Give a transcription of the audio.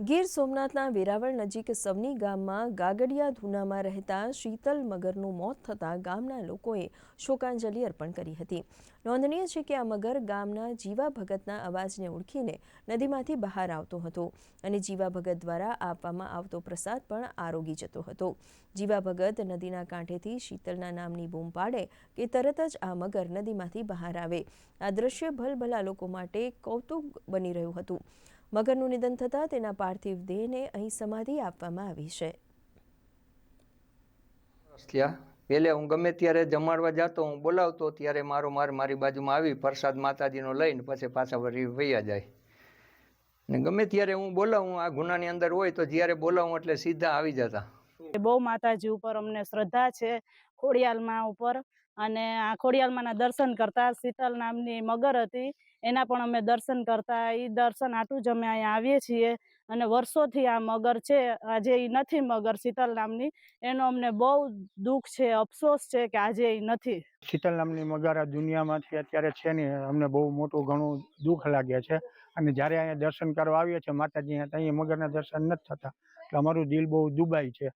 ગીર સોમનાથના વેરાવળ નજીક સવની ગામમાં ગાગડિયા ધૂનામાં રહેતા શીતલ મગરનું મોત થતાં ગામના લોકોએ શોકાંજલિ અર્પણ કરી હતી. નોંધનીય છે કે આ મગર ગામના જીવા ભગતના અવાજને ઓળખીને નદીમાંથી બહાર આવતો હતો અને જીવા ભગત દ્વારા આપવામાં આવતો પ્રસાદ પણ આરોગી જતો હતો. જીવા ભગત નદીના કાંઠેથી શીતલના નામની બૂમ પાડે કે તરત જ આ મગર નદીમાંથી બહાર આવે. આ દ્રશ્ય ભલભલા લોકો માટે કૌતુક બની રહ્યું હતું. મગરનું નિધન થતાં તેના પાર્થિવ દેહને અહીં સમાધિ આપવામાં આવી છે. પેલે હું ગમે ત્યારે જમાડવા જતો, હું બોલાવતો, ત્યારે મારો માર મારી બાજુમાં આવી, પ્રસાદ માતાજીનો લઈને પછી પાછા વળી વૈયા જાય. ને ગમે ત્યારે હું બોલાવું, આ ગુનાની અંદર હોય તો જ્યારે બોલાવું એટલે સીધા આવી જતા. બહુ માતાજી ઉપર અમને શ્રદ્ધા છે ખોડિયાલમાં ઉપર. અને આ ખોડિયાલમાંના દર્શન કરતા શીતલ નામની મગર હતી. એના પણ અમે દર્શન કરતા. એ દર્શન આટલું જ અમે અહીંયા આવીએ છીએ. અને વર્ષોથી આ મગર છે. આજે એ નથી મગર શીતલ નામની. એનો અમને બહુ દુઃખ છે, અફસોસ છે કે આજે એ નથી. શીતલ નામની મગર આ દુનિયામાંથી અત્યારે છે નહીં. અમને બહુ મોટું ઘણું દુઃખ લાગ્યા છે. અને જ્યારે અહીંયા દર્શન કરવા આવીએ છીએ, માતાજી અહીંયા મગરના દર્શન નથી થતા. એટલે અમારું દિલ બહુ દુબાય છે.